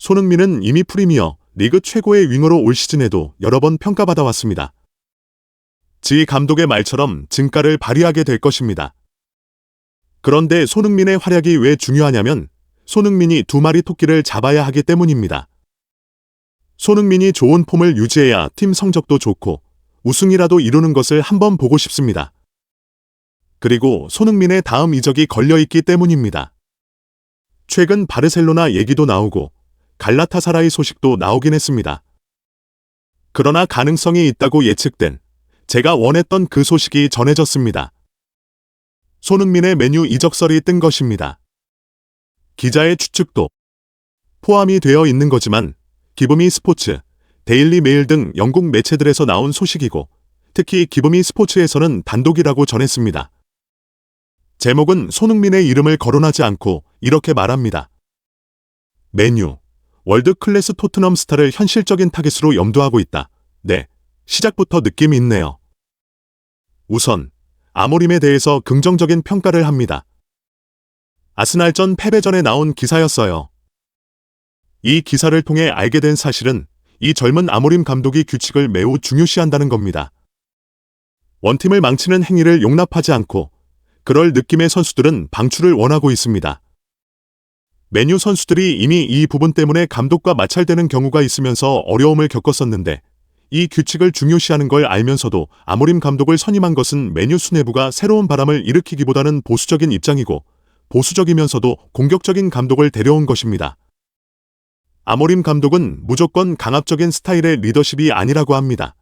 손흥민은 이미 프리미어 리그 최고의 윙어로 올 시즌에도 여러 번 평가받아 왔습니다. 지 감독의 말처럼 증가를 발휘하게 될 것입니다. 그런데 손흥민의 활약이 왜 중요하냐면 손흥민이 두 마리 토끼를 잡아야 하기 때문입니다. 손흥민이 좋은 폼을 유지해야 팀 성적도 좋고 우승이라도 이루는 것을 한번 보고 싶습니다. 그리고 손흥민의 다음 이적이 걸려있기 때문입니다. 최근 바르셀로나 얘기도 나오고 갈라타사라이 소식도 나오긴 했습니다. 그러나 가능성이 있다고 예측된 제가 원했던 그 소식이 전해졌습니다. 손흥민의 메뉴 이적설이 뜬 것입니다. 기자의 추측도 포함이 되어 있는 거지만 기브미 스포츠, 데일리 메일 등 영국 매체들에서 나온 소식이고 특히 기브미 스포츠에서는 단독이라고 전했습니다. 제목은 손흥민의 이름을 거론하지 않고 이렇게 말합니다. 메뉴, 월드 클래스 토트넘 스타를 현실적인 타겟으로 염두하고 있다. 네, 시작부터 느낌이 있네요. 우선, 아모림에 대해서 긍정적인 평가를 합니다. 아스날전 패배전에 나온 기사였어요. 이 기사를 통해 알게 된 사실은 이 젊은 아모림 감독이 규칙을 매우 중요시한다는 겁니다. 원팀을 망치는 행위를 용납하지 않고 그럴 느낌의 선수들은 방출을 원하고 있습니다. 메뉴 선수들이 이미 이 부분 때문에 감독과 마찰되는 경우가 있으면서 어려움을 겪었었는데 이 규칙을 중요시하는 걸 알면서도 아모림 감독을 선임한 것은 메뉴 수뇌부가 새로운 바람을 일으키기보다는 보수적인 입장이고 보수적이면서도 공격적인 감독을 데려온 것입니다. 아모림 감독은 무조건 강압적인 스타일의 리더십이 아니라고 합니다.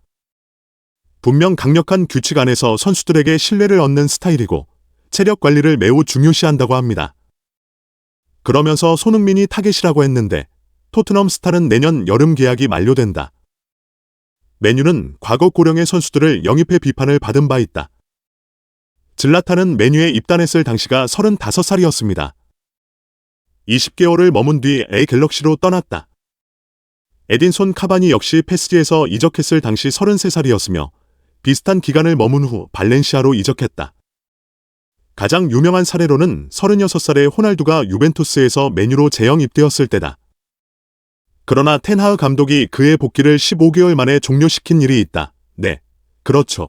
분명 강력한 규칙 안에서 선수들에게 신뢰를 얻는 스타일이고 체력 관리를 매우 중요시한다고 합니다. 그러면서 손흥민이 타겟이라고 했는데 토트넘 스타는 내년 여름 계약이 만료된다. 메뉴는 과거 고령의 선수들을 영입해 비판을 받은 바 있다. 질라탄은 메뉴에 입단했을 당시가 35살이었습니다. 20개월을 머문 뒤 A 갤럭시로 떠났다. 에딘손 카바니 역시 패스지에서 이적했을 당시 33살이었으며 비슷한 기간을 머문 후 발렌시아로 이적했다. 가장 유명한 사례로는 36살의 호날두가 유벤투스에서 메뉴로 재영 입되었을 때다. 그러나 텐하흐 감독이 그의 복귀를 15개월 만에 종료시킨 일이 있다. 네, 그렇죠.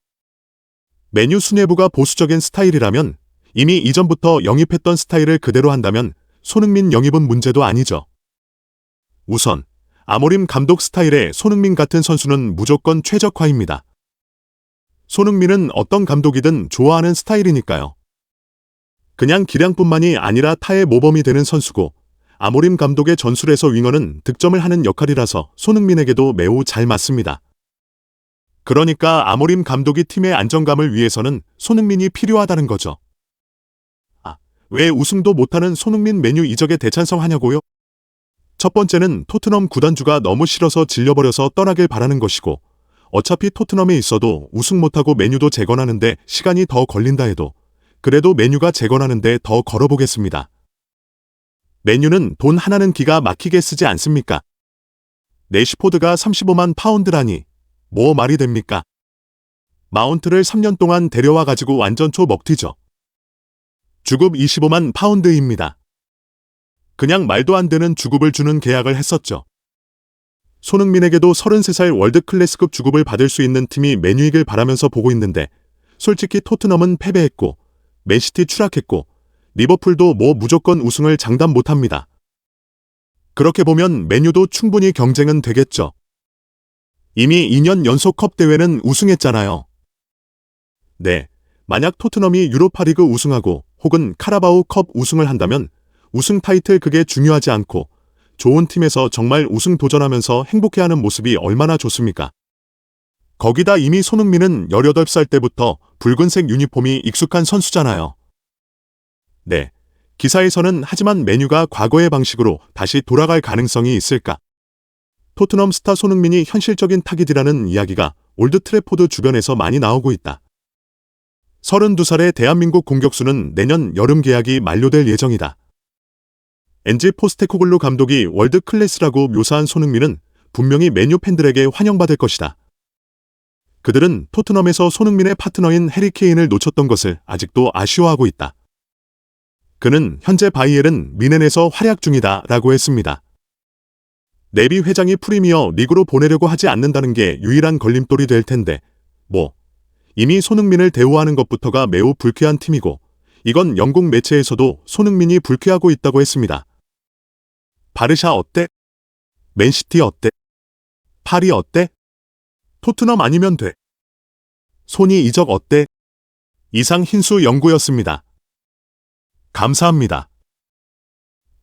메뉴 수뇌부가 보수적인 스타일이라면 이미 이전부터 영입했던 스타일을 그대로 한다면 손흥민 영입은 문제도 아니죠. 우선 아모림 감독 스타일의 손흥민 같은 선수는 무조건 최적화입니다. 손흥민은 어떤 감독이든 좋아하는 스타일이니까요. 그냥 기량뿐만이 아니라 타의 모범이 되는 선수고 아모림 감독의 전술에서 윙어는 득점을 하는 역할이라서 손흥민에게도 매우 잘 맞습니다. 그러니까 아모림 감독이 팀의 안정감을 위해서는 손흥민이 필요하다는 거죠. 아, 왜 우승도 못하는 손흥민 메뉴 이적에 대찬성하냐고요? 첫 번째는 토트넘 구단주가 너무 싫어서 질려버려서 떠나길 바라는 것이고 어차피 토트넘에 있어도 우승 못하고 메뉴도 재건하는데 시간이 더 걸린다 해도 그래도 메뉴가 재건하는데 더 걸어보겠습니다. 메뉴는 돈 하나는 기가 막히게 쓰지 않습니까? 내시포드가 35만 파운드라니 뭐 말이 됩니까? 마운트를 3년 동안 데려와 가지고 완전 초 먹튀죠. 주급 25만 파운드입니다. 그냥 말도 안 되는 주급을 주는 계약을 했었죠. 손흥민에게도 33살 월드클래스급 주급을 받을 수 있는 팀이 메뉴이길 바라면서 보고 있는데 솔직히 토트넘은 패배했고 맨시티 추락했고 리버풀도 뭐 무조건 우승을 장담 못합니다. 그렇게 보면 메뉴도 충분히 경쟁은 되겠죠. 이미 2년 연속 컵 대회는 우승했잖아요. 네, 만약 토트넘이 유로파리그 우승하고 혹은 카라바오 컵 우승을 한다면 우승 타이틀 그게 중요하지 않고 좋은 팀에서 정말 우승 도전하면서 행복해하는 모습이 얼마나 좋습니까? 거기다 이미 손흥민은 18살 때부터 붉은색 유니폼이 익숙한 선수잖아요. 네. 기사에서는 하지만 메뉴가 과거의 방식으로 다시 돌아갈 가능성이 있을까? 토트넘 스타 손흥민이 현실적인 타깃이라는 이야기가 올드 트래포드 주변에서 많이 나오고 있다. 32살의 대한민국 공격수는 내년 여름 계약이 만료될 예정이다. 엔지 포스테코글루 감독이 월드 클래스라고 묘사한 손흥민은 분명히 메뉴 팬들에게 환영받을 것이다. 그들은 토트넘에서 손흥민의 파트너인 해리 케인을 놓쳤던 것을 아직도 아쉬워하고 있다. 그는 현재 바이엘은 미넨에서 활약 중이다 라고 했습니다. 네비 회장이 프리미어 리그로 보내려고 하지 않는다는 게 유일한 걸림돌이 될 텐데, 뭐, 이미 손흥민을 대우하는 것부터가 매우 불쾌한 팀이고, 이건 영국 매체에서도 손흥민이 불쾌하고 있다고 했습니다. 바르샤 어때? 맨시티 어때? 파리 어때? 토트넘 아니면 돼. 손이 이적 어때? 이상 흰수 연구였습니다. 감사합니다.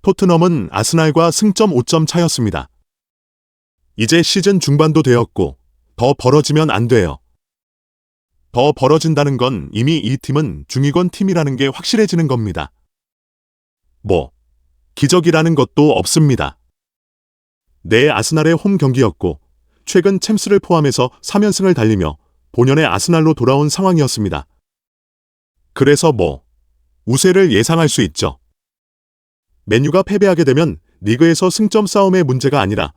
토트넘은 아스날과 승점 5점 차였습니다. 이제 시즌 중반도 되었고 더 벌어지면 안 돼요. 더 벌어진다는 건 이미 이 팀은 중위권 팀이라는 게 확실해지는 겁니다. 뭐, 기적이라는 것도 없습니다. 내 아스날의 홈 경기였고 최근 챔스를 포함해서 3연승을 달리며 본연의 아스날로 돌아온 상황이었습니다. 그래서 뭐, 우세를 예상할 수 있죠. 맨유가 패배하게 되면 리그에서 승점 싸움의 문제가 아니라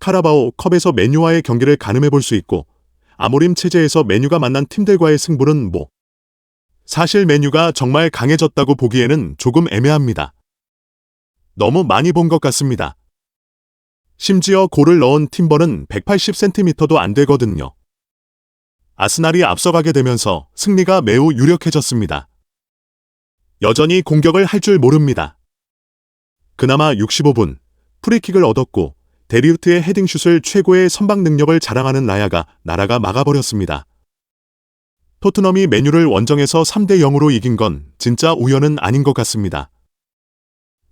카라바오 컵에서 맨유와의 경기를 가늠해 볼 수 있고 아모림 체제에서 맨유가 만난 팀들과의 승부는 뭐 사실 맨유가 정말 강해졌다고 보기에는 조금 애매합니다. 너무 많이 본 것 같습니다. 심지어 골을 넣은 팀버는 180cm도 안 되거든요. 아스날이 앞서가게 되면서 승리가 매우 유력해졌습니다. 여전히 공격을 할 줄 모릅니다. 그나마 65분 프리킥을 얻었고 데리우트의 헤딩슛을 최고의 선방 능력을 자랑하는 라야가 나라가 막아버렸습니다. 토트넘이 메뉴를 원정에서 3대 0으로 이긴 건 진짜 우연은 아닌 것 같습니다.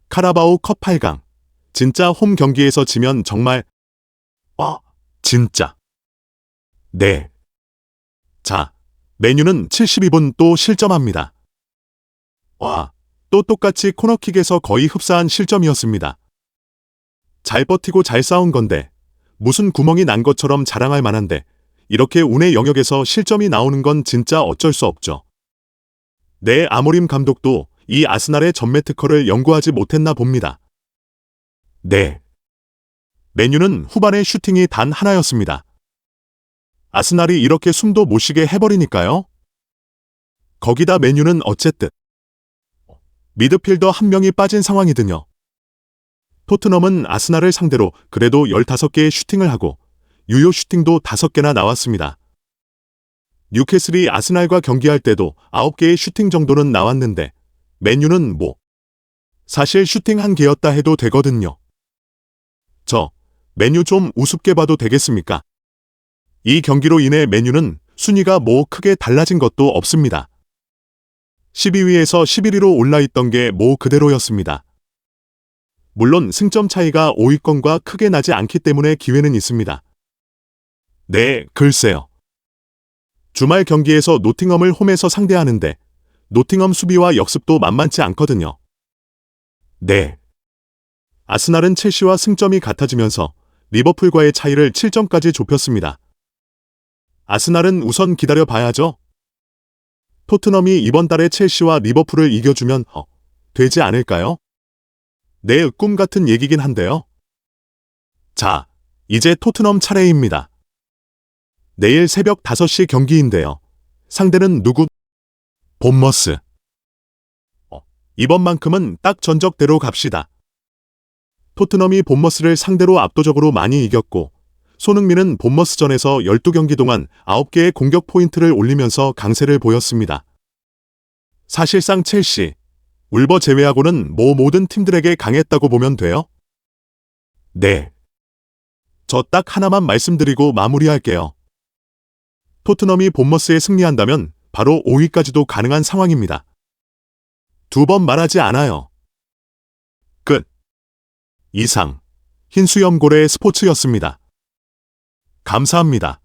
카라바오 컵 8강. 진짜 홈 경기에서 지면 정말 와, 진짜. 네. 자, 메뉴는 72분 또 실점합니다. 와, 또 똑같이 코너킥에서 거의 흡사한 실점이었습니다. 잘 버티고 잘 싸운 건데 무슨 구멍이 난 것처럼 자랑할 만한데 이렇게 운의 영역에서 실점이 나오는 건 진짜 어쩔 수 없죠. 내 아모림 감독도 이 아스날의 전매 특허를 연구하지 못했나 봅니다. 네. 메뉴는 후반의 슈팅이 단 하나였습니다. 아스날이 이렇게 숨도 못 쉬게 해버리니까요. 거기다 메뉴는 어쨌든 미드필더 한 명이 빠진 상황이든요. 토트넘은 아스날을 상대로 그래도 15개의 슈팅을 하고 유효 슈팅도 5개나 나왔습니다. 뉴캐슬이 아스날과 경기할 때도 9개의 슈팅 정도는 나왔는데 맨유는 뭐 사실 슈팅 한 개였다 해도 되거든요. 저 맨유 좀 우습게 봐도 되겠습니까? 이 경기로 인해 맨유는 순위가 뭐 크게 달라진 것도 없습니다. 12위에서 11위로 올라있던 게 뭐 그대로였습니다. 물론 승점 차이가 5위권과 크게 나지 않기 때문에 기회는 있습니다. 네, 글쎄요. 주말 경기에서 노팅엄을 홈에서 상대하는데 노팅엄 수비와 역습도 만만치 않거든요. 네. 아스날은 첼시와 승점이 같아지면서 리버풀과의 차이를 7점까지 좁혔습니다. 아스날은 우선 기다려 봐야죠. 토트넘이 이번 달에 첼시와 리버풀을 이겨주면 어, 되지 않을까요? 내 꿈 같은 얘기긴 한데요. 자, 이제 토트넘 차례입니다. 내일 새벽 5시 경기인데요. 상대는 누구? 본머스. 어, 이번만큼은 딱 전적대로 갑시다. 토트넘이 본머스를 상대로 압도적으로 많이 이겼고 손흥민은 본머스전에서 12경기 동안 9개의 공격 포인트를 올리면서 강세를 보였습니다. 사실상 첼시, 울버 제외하고는 뭐 모든 팀들에게 강했다고 보면 돼요? 네. 저 딱 하나만 말씀드리고 마무리할게요. 토트넘이 본머스에 승리한다면 바로 5위까지도 가능한 상황입니다. 두 번 말하지 않아요. 끝. 이상 흰수염고래 스포츠였습니다. 감사합니다.